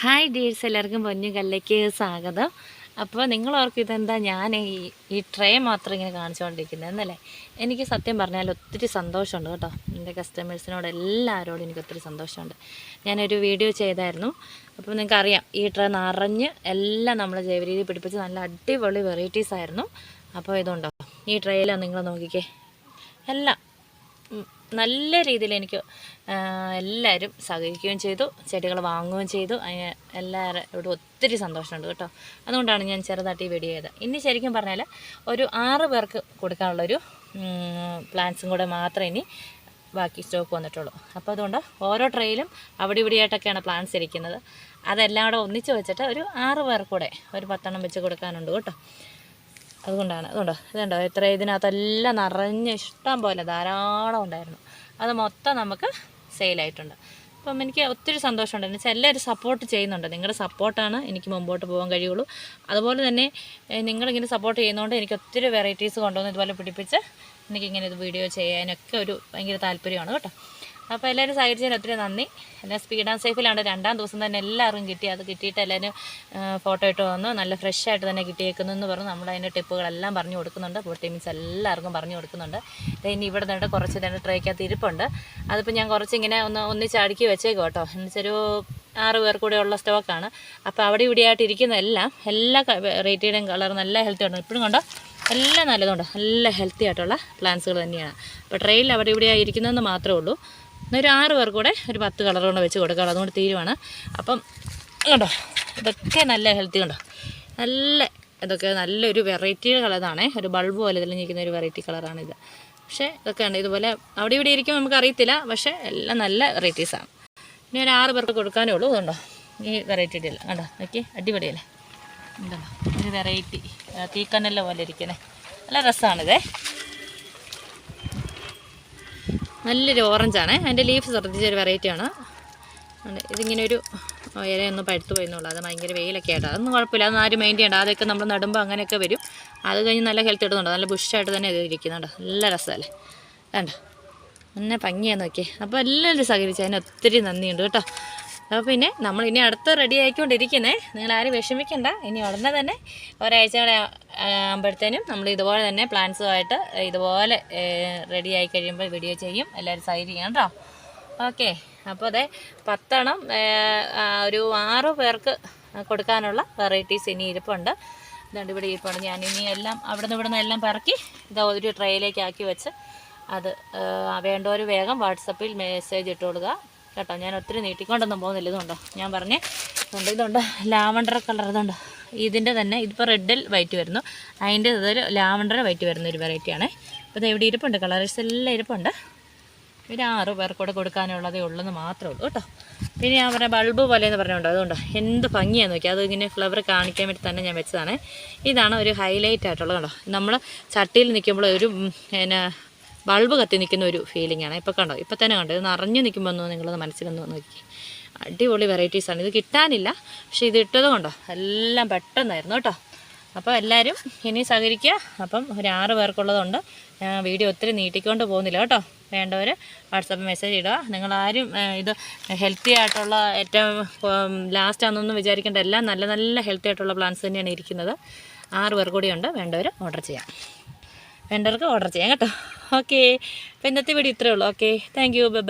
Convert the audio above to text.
Hi ഡീഴ്സ് എല്ലാവർക്കും പൊന്നു കല്ലേക്ക് സ്വാഗതം. അപ്പോൾ നിങ്ങൾ ഓർക്കും ഇതെന്താ? ഞാൻ ഈ ഈ ട്രേ മാത്രം ഇങ്ങനെ കാണിച്ചുകൊണ്ടിരിക്കുന്നത് എന്നല്ലേ എനിക്ക് സത്യം പറഞ്ഞാൽ ഒത്തിരി സന്തോഷമുണ്ട് കേട്ടോ. എന്റെ കസ്റ്റമേഴ്സിനോട് എല്ലാവരോടും എനിക്ക് ഒത്തിരി സന്തോഷമുണ്ട്. ഞാനൊരു വീഡിയോ ചെയ്തായിരുന്നു. അപ്പോൾ നിങ്ങൾക്ക് അറിയാം ഈ ട്രേ നിറഞ്ഞ് എല്ലാം നമ്മൾ ജൈവരീതി പിടിപ്പിച്ച് നല്ല അടിപൊളി വെറൈറ്റീസ് ആയിരുന്നു. അപ്പോൾ ഇതുണ്ടോ? ഈ ട്രേയിലാണ് നിങ്ങൾ നോക്കിക്കേ. എല്ലാം നല്ല രീതിയിൽ എനിക്ക് എല്ലാവരും സഹകരിക്കുകയും ചെയ്തു ചെടികൾ വാങ്ങുകയും ചെയ്തു. അതിന് എല്ലാവരോടും ഒത്തിരി സന്തോഷമുണ്ട് കേട്ടോ. അതുകൊണ്ടാണ് ഞാൻ ചെറുതായിട്ട് ഈ വീഡിയോ ചെയ്തത്. ഇനി ശരിക്കും പറഞ്ഞാൽ ഒരു ആറ് പേർക്ക് കൊടുക്കാനുള്ളൊരു പ്ലാന്റ്സും കൂടെ മാത്രമേ ഇനി ബാക്കി സ്റ്റോക്ക് വന്നിട്ടുള്ളൂ. അപ്പോൾ അതുകൊണ്ട് ഓരോ ട്രെയിലും അവിടെ ഇവിടെയായിട്ടൊക്കെയാണ് പ്ലാന്റ്സ് ഇരിക്കുന്നത്. അതെല്ലാം കൂടെ ഒന്നിച്ച് വെച്ചിട്ട് ഒരു ആറ് പേർക്കൂടെ ഒരു പത്തെണ്ണം വെച്ച് കൊടുക്കാനുണ്ട് കേട്ടോ. അതുകൊണ്ടാണ്. അതുകൊണ്ടോ? ഇതുണ്ടോ? ഇത്ര ഇതിനകത്തെല്ലാം നിറഞ്ഞ് ഇഷ്ടം പോലെ ധാരാളം ഉണ്ടായിരുന്നു. അത് മൊത്തം നമുക്ക് സെയിലായിട്ടുണ്ട് അപ്പം എനിക്ക് ഒത്തിരി സന്തോഷമുണ്ട്. എന്ന് വെച്ചാൽ എല്ലാവരും സപ്പോർട്ട് ചെയ്യുന്നുണ്ട്. നിങ്ങളുടെ സപ്പോർട്ടാണ് എനിക്ക് മുമ്പോട്ട് പോകാൻ കഴിയുള്ളൂ. അതുപോലെ തന്നെ നിങ്ങളിങ്ങനെ സപ്പോർട്ട് ചെയ്യുന്നതുകൊണ്ട് എനിക്ക് ഒത്തിരി വെറൈറ്റീസ് കൊണ്ടുവന്ന് ഇതുപോലെ പിടിപ്പിച്ച് എനിക്കിങ്ങനെ ഇത് വീഡിയോ ചെയ്യാനൊക്കെ ഒരു ഭയങ്കര താല്പര്യമാണ്. കേട്ടോ? അപ്പോൾ എല്ലാവരും സഹകരിച്ചതിന് ഒത്തിരി നന്ദി. എല്ലാം സ്പീഡ് ആൻഡ് സേഫിലാണ് രണ്ടാം ദിവസം തന്നെ എല്ലാവരും കിട്ടി. അത് കിട്ടിയിട്ട് എല്ലാവരും ഫോട്ടോ ഇട്ട് വന്നു. നല്ല ഫ്രഷ് ആയിട്ട് തന്നെ കിട്ടിയേക്കുന്നു എന്ന് പറഞ്ഞു. നമ്മൾ അതിന്റെ ടിപ്പുകളെല്ലാം പറഞ്ഞു കൊടുക്കുന്നുണ്ട്. പൊട്ടി മീൻസ് എല്ലാവർക്കും പറഞ്ഞു കൊടുക്കുന്നുണ്ട്. ഇനി ഇവിടെ നിന്നിട്ട് കുറച്ച് തന്നെ ട്രേക്കകത്ത് ഇരിപ്പുണ്ട്. അതിപ്പോൾ ഞാൻ കുറച്ച് ഇങ്ങനെ ഒന്ന് ഒന്നിച്ച് അടുക്കി വെച്ചേക്കും കേട്ടോ. എന്നുവെച്ചൊരു ആറ് പേർ കൂടെ ഉള്ള സ്റ്റോക്കാണ് അപ്പോൾ അവിടെ ഇവിടെ ആയിട്ട് ഇരിക്കുന്ന എല്ലാം എല്ലാ റേറ്റിയുടെയും കളർ നല്ല ഹെൽത്തി ഉണ്ട് ഇപ്പോഴും കണ്ടോ? എല്ലാം നല്ലതുണ്ട്. നല്ല ഹെൽത്തി ആയിട്ടുള്ള പ്ലാന്റ്സുകൾ തന്നെയാണ്. അപ്പോൾ ട്രെയിൽ അവിടെ ഇവിടെ ഇരിക്കുന്നതെന്ന് മാത്രമേ ഉള്ളൂ. ഒരു ആറ് പേർക്ക് കൂടെ ഒരു പത്ത് കളർ കൊണ്ട് വെച്ച് കൊടുക്കാം അതുകൊണ്ട് തീരുവാണ്. അപ്പം കണ്ടോ ഇതൊക്കെ നല്ല ഹെൽത്തി കണ്ടോ? നല്ല ഇതൊക്കെ നല്ലൊരു വെറൈറ്റി കളറാണ് ഒരു ബൾബ് പോലെ ഇതിൽ നിൽക്കുന്ന ഒരു വെറൈറ്റി കളറാണിത് പക്ഷേ ഇതൊക്കെ ഉണ്ട് ഇതുപോലെ അവിടെ ഇവിടെ ഇരിക്കും നമുക്ക് അറിയത്തില്ല പക്ഷേ എല്ലാം നല്ല വെറൈറ്റീസാണ് ഇനി ഒരു ആറ് പേർക്ക് കൊടുക്കാനേ ഉള്ളൂ. ഇതുണ്ടോ? ഈ വെറൈറ്റി ഇല്ല കണ്ടോ നോക്കി അടിപൊളിയല്ലേ? ഉണ്ടല്ലോ ഒരു വെറൈറ്റി തീക്കനല്ല പോലെ ഇരിക്കുന്നത് നല്ല രസമാണിതേ നല്ലൊരു ഓറഞ്ചാണ്. അതിന്റെ ലീഫ് ശ്രദ്ധിച്ചൊരു വെറൈറ്റിയാണ്. ഇതിങ്ങനെ ഒരു ഇരയൊന്നും പഴുത്തു പോയെന്നുള്ളൂ. അത് ഭയങ്കര വെയിലൊക്കെ ആയിട്ട്. അതൊന്നും കുഴപ്പമില്ല. അതൊന്നും ആരും മൈൻഡ് ഉണ്ട് അതൊക്കെ നമ്മൾ നടുമ്പോൾ അങ്ങനെയൊക്കെ വരും. അത് കഴിഞ്ഞ് നല്ല ഹെൽത്ത് ഇടുന്നുണ്ട് നല്ല ബുഷായിട്ട് തന്നെ ഇത് ഇരിക്കുന്നുണ്ട്. നല്ല രസമല്ലേ? വേണ്ട എന്നെ ഭംഗിയാന്ന് നോക്കിയേ. അപ്പോൾ എല്ലാവരും സഹകരിച്ചു അതിന് ഒത്തിരി നന്ദിയുണ്ട് കേട്ടോ. അപ്പോൾ പിന്നെ നമ്മൾ ഇനി അടുത്ത് റെഡി ആയിക്കൊണ്ടിരിക്കുന്നേ. നിങ്ങൾ ആരും വിഷമിക്കണ്ട. ഇനി ഉടനെ തന്നെ ഒരാഴ്ച കൂടെ ആകുമ്പോഴത്തേനും നമ്മൾ ഇതുപോലെ തന്നെ പ്ലാൻസുമായിട്ട് ഇതുപോലെ റെഡി ആയി കഴിയുമ്പോൾ വീഡിയോ ചെയ്യും. എല്ലാവരും സഹകരിക്കണം കേട്ടോ ഓക്കെ അപ്പോൾ അതെ പത്തെണ്ണം ഒരു ആറ് പേർക്ക് കൊടുക്കാനുള്ള വെറൈറ്റീസ് ഇനി ഇരിപ്പുണ്ട്. ഇതുകൊണ്ട് ഇവിടെ ഇരിപ്പുണ്ട്. ഞാൻ ഇനി എല്ലാം അവിടെ നിന്ന് ഇവിടെ നിന്ന് എല്ലാം പറക്കി ഇത് ഒരു ട്രെയിലേക്ക് ആക്കി വെച്ച് അത് വേണ്ടവർ വേഗം വാട്സപ്പിൽ മെസ്സേജ് ഇട്ട് കൊടുക്കുക. കേട്ടോ ഞാൻ ഒത്തിരി നീട്ടിക്കൊണ്ടൊന്നും പോകുന്നില്ല. ഇതുണ്ടോ? ഞാൻ പറഞ്ഞേ ഇതുണ്ട് ഇതുണ്ട്? ലാവണ്ടർ കളർ ഇതുണ്ട്? ഇതിന്റെ തന്നെ ഇതിപ്പോൾ റെഡിൽ വൈറ്റ് വരുന്നു. അതിന്റെ ഇതൊരു ലാവണ്ടർ വൈറ്റ് വരുന്ന ഒരു വെറൈറ്റിയാണ് അപ്പോൾ ഇത് ഇവിടെ ഇരിപ്പുണ്ട് കളേഴ്സ് എല്ലാം ഇരിപ്പുണ്ട്. ഒരു ആറ് പേർക്കൂടെ കൊടുക്കാനുള്ളതേ ഉള്ളെന്ന് മാത്രമേ ഉള്ളൂ കേട്ടോ. പിന്നെ ഞാൻ പറഞ്ഞ ബൾബ് പോലെ എന്ന് പറഞ്ഞുകൊണ്ട്? അതുകൊണ്ട്? എന്ത് ഭംഗിയാന്ന് നോക്കി അത് ഇങ്ങനെ ഫ്ലവർ കാണിക്കാൻ വേണ്ടി തന്നെ ഞാൻ വെച്ചതാണ്. ഇതാണ് ഒരു ഹൈലൈറ്റ് ആയിട്ടുള്ളത് കണ്ടോ? നമ്മൾ ചട്ടിയിൽ നിൽക്കുമ്പോൾ ഒരു പിന്നെ ബൾബ് കത്തി നിൽക്കുന്ന ഒരു ഫീലിംഗ് ആണ്. ഇപ്പോൾ കണ്ടോ? ഇപ്പോൾ തന്നെ കണ്ടോ? ഇത് നിറഞ്ഞു നിൽക്കുമ്പോൾ ഒന്ന് നിങ്ങളത് മനസ്സിലൊന്ന് നോക്കി അടിപൊളി വെറൈറ്റീസാണ് ഇത് കിട്ടാനില്ല. പക്ഷേ ഇത് ഇട്ടത് കൊണ്ടോ? എല്ലാം പെട്ടെന്നായിരുന്നു കേട്ടോ. അപ്പോൾ എല്ലാവരും ഇനി സഹകരിക്കുക. അപ്പം ഒരു ആറ് പേർക്കുള്ളതുകൊണ്ട് വീഡിയോ ഒത്തിരി നീട്ടിക്കൊണ്ട് പോകുന്നില്ല കേട്ടോ. വേണ്ടവർ വാട്സപ്പ് മെസ്സേജ് ഇടുക. നിങ്ങളാരും ഇത് ഹെൽത്തി ആയിട്ടുള്ള ഏറ്റവും ലാസ്റ്റ് ആണെന്നൊന്നും വിചാരിക്കേണ്ട. എല്ലാം നല്ല നല്ല ഹെൽത്തി ആയിട്ടുള്ള പ്ലാൻസ് തന്നെയാണ് ഇരിക്കുന്നത്. ആറ് പേർ കൂടിയുണ്ട് വേണ്ടവർ ഓർഡർ ചെയ്യാം. വേണ്ടവർക്ക് ഓർഡർ ചെയ്യാം കേട്ടോ. ഓക്കെ അപ്പോൾ ഇന്നത്തെ വീഡിയോ ഇത്രയേ ഉള്ളൂ. Okay thank you by